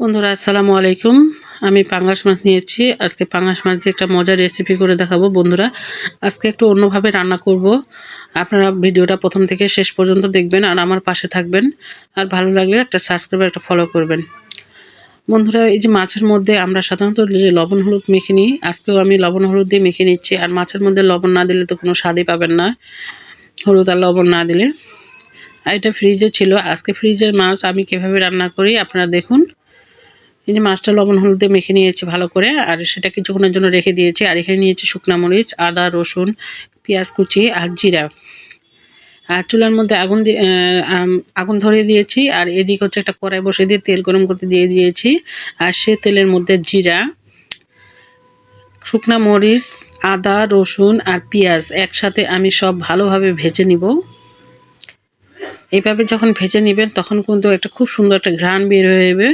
বন্ধুরা, আসসালামু আলাইকুম। আমি পাঙ্গাস মাছ নিয়েছি। আজকে পাঙ্গাস মাছ দিয়ে একটা মজার রেসিপি করে দেখাবো বন্ধুরা। আজকে একটু অন্যভাবে রান্না করব। আপনারা ভিডিওটা প্রথম থেকে শেষ পর্যন্ত দেখবেন আর আমার পাশে থাকবেন। আর ভালো লাগলে একটা সাবস্ক্রাইব একটা ফলো করবেন। বন্ধুরা, এই যে মাছের মধ্যে আমরা সাধারণত যে লবণ, হলুদ মেখে নিই, আজকেও আমি লবণ, হলুদ দিয়ে মেখে নিচ্ছি। আর মাছের মধ্যে লবণ না দিলে তো কোনো স্বাদই পাবেন না। হলুদ আর লবণ না দিলে। আর এটা ফ্রিজে ছিল। আজকে ফ্রিজের মাছ আমি কীভাবে রান্না করি আপনারা দেখুন। এই যে মাছটা লবণ, হলুদে মেখে নিয়েছি ভালো করে, আর সেটা কিছুক্ষণের জন্য রেখে দিয়েছি। আর এখানে নিয়েছি শুকনা মরিচ, আদা, রসুন, পেঁয়াজ কুচি আর জিরা। আর চুলার মধ্যে আগুন আগুন ধরিয়ে দিয়েছি, আর এদিক হচ্ছে একটা কড়াই বসে দিয়ে তেল গরম করতে দিয়ে দিয়েছি। আর সে তেলের মধ্যে জিরা, শুকনা মরিচ, আদা, রসুন আর পেঁয়াজ একসাথে আমি সব ভালোভাবে ভেজে নিব। এইভাবে যখন ভেজে নেবেন, তখন কিন্তু একটা খুব সুন্দর একটা ঘ্রাণ বের হয়ে যাবে।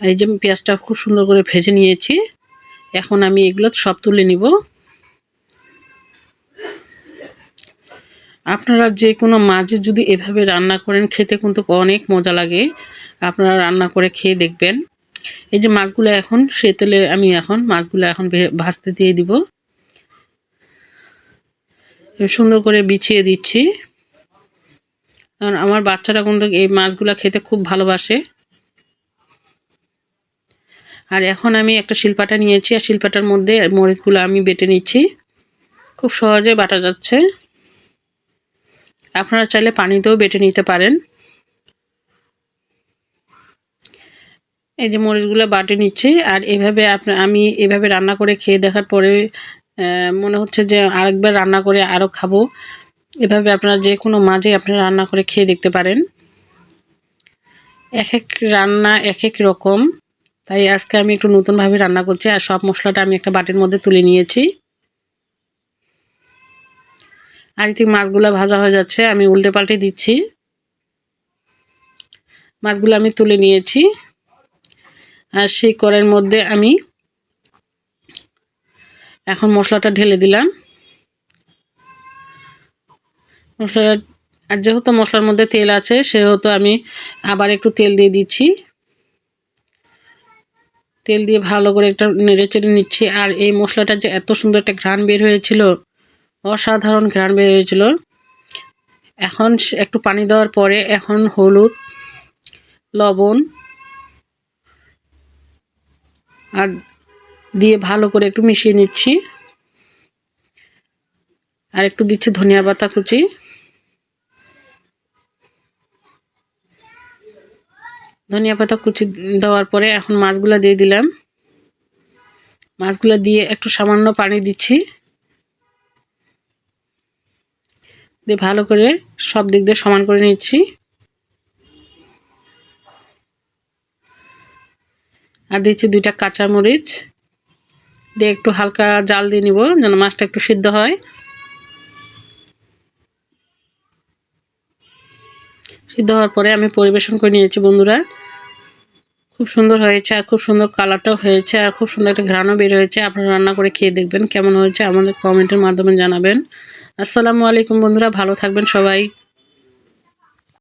এই যে পেঁয়াজটা খুব সুন্দর করে ভেজে নিয়েছি। এখন আমি এগুলো সব তুলে নিব। আপনারা যে কোনো মাঝে যদি এভাবে রান্না করেন, খেতে কিন্তু অনেক মজা লাগে। আপনারা রান্না করে খেয়ে দেখবেন। এই যে মাছগুলো এখন, সে তেলে আমি এখন মাছগুলো এখন ভাজতে দিয়ে দিব। সুন্দর করে বিছিয়ে দিচ্ছি। কারণ আমার বাচ্চারা কিন্তু এই মাছগুলো খেতে খুব ভালোবাসে। আর এখন আমি একটা শিলপাটা নিয়েছি, আর শিলপাটার মধ্যে মরিচগুলো আমি বেটে নিচ্ছি। খুব সহজে বাটা যাচ্ছে। আপনারা চাইলে পানিতেও বেটে নিতে পারেন। এই যে মরিচগুলো বাটে নিচ্ছি, আর এভাবে আপনার আমি এভাবে রান্না করে খেয়ে দেখার পরে মনে হচ্ছে যে আরেকবার রান্না করে আরও খাব। এভাবে আপনারা যে কোনো মাঝে আপনারা রান্না করে খেয়ে দেখতে পারেন। এক এক রান্না এক এক রকম। তাই আজকে আমি একটু নতুনভাবে রান্না করছি আর সব মশলাটা আমি একটা বাটির মধ্যে তুলে নিয়েছি। আর এদিকে মাছগুলো ভাজা হয়ে যাচ্ছে, আমি উল্টে পাল্টে দিচ্ছি। মাছগুলো আমি তুলে নিয়েছি। আর সেই কড়ের মধ্যে আমি এখন মশলাটা ঢেলে দিলাম। মশলা আর যেহেতু মশলার মধ্যে তেল আছে, সেহেতু আমি আবার একটু তেল দিয়ে দিচ্ছি। তেল দিয়ে ভালো করে একটা নেড়ে চেড়ে নিচ্ছি। আর এই মশলাটা যে এত সুন্দর একটা ঘ্রাণ বের হয়েছিল, অসাধারণ ঘ্রাণ বের হয়েছিল। এখন একটু পানি দেওয়ার পরে এখন হলুদ, লবণ, আর দিয়ে ভালো করে একটু মিশিয়ে নিচ্ছি। আর একটু দিচ্ছি ধনিয়া পাতা কুচি। ধনিয়া পাতা কুচি দেওয়ার পরে এখন মাছগুলো দিয়ে দিলাম। মাছগুলো দিয়ে একটু সামান্য পানি দিচ্ছি। দিয়ে ভালো করে সব দিক দিয়ে সমান করে নিচ্ছি। আর দিচ্ছি দুইটা কাঁচামরিচ দিয়ে একটু হালকা জাল দিয়ে নিব যেন মাছটা একটু সিদ্ধ হয়। সিদ্ধ হওয়ার পরে আমি পরিবেশন করে নিয়েছি বন্ধুরা। খুব সুন্দর হয়েছে, আর খুব সুন্দর কালারটাও হয়েছে, আর খুব সুন্দর একটা ঘ্রাণও বের হয়েছে। আপনারা রান্না করে খেয়ে দেখবেন কেমন হয়েছে, আমাদের কমেন্টের মাধ্যমে জানাবেন। আসসালামু আলাইকুম বন্ধুরা, ভালো থাকবেন সবাই।